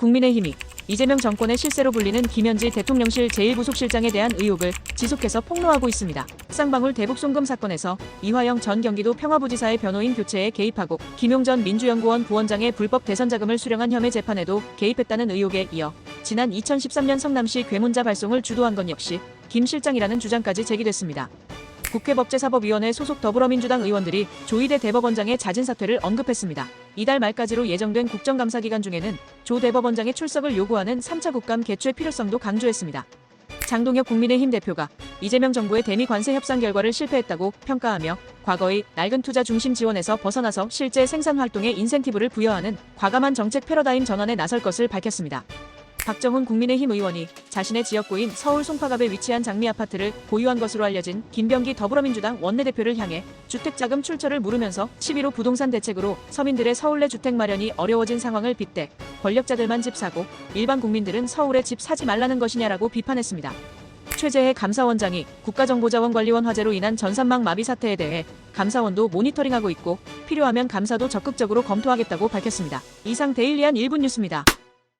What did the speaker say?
국민의힘이 이재명 정권의 실세로 불리는 김현지 대통령실 제1부속실장에 대한 의혹을 지속해서 폭로하고 있습니다. 쌍방울 대북 송금 사건에서 이화영 전 경기도 평화부지사의 변호인 교체에 개입하고 김용 전 민주연구원 부원장의 불법 대선 자금을 수령한 혐의 재판에도 개입했다는 의혹에 이어 지난 2013년 성남시 괴문자 발송을 주도한 건 역시 김 실장이라는 주장까지 제기됐습니다. 국회법제사법위원회 소속 더불어민주당 의원들이 조희대 대법원장의 잦은 사퇴를 언급했습니다. 이달 말까지로 예정된 국정감사 기간 중에는 조 대법원장의 출석을 요구하는 3차 국감 개최 필요성도 강조했습니다. 장동혁 국민의힘 대표가 이재명 정부의 대미 관세 협상 결과를 실패했다고 평가하며 과거의 낡은 투자 중심 지원에서 벗어나서 실제 생산 활동에 인센티브를 부여하는 과감한 정책 패러다임 전환에 나설 것을 밝혔습니다. 박정훈 국민의힘 의원이 자신의 지역구인 서울 송파갑에 위치한 장미 아파트를 보유한 것으로 알려진 김병기 더불어민주당 원내대표를 향해 주택자금 출처를 물으면서 11호 부동산 대책으로 서민들의 서울 내 주택 마련이 어려워진 상황을 빗대 권력자들만 집 사고 일반 국민들은 서울에 집 사지 말라는 것이냐라고 비판했습니다. 최재해 감사원장이 국가정보자원관리원 화재로 인한 전산망 마비 사태에 대해 감사원도 모니터링하고 있고 필요하면 감사도 적극적으로 검토하겠다고 밝혔습니다. 이상 데일리한 1분 뉴스입니다.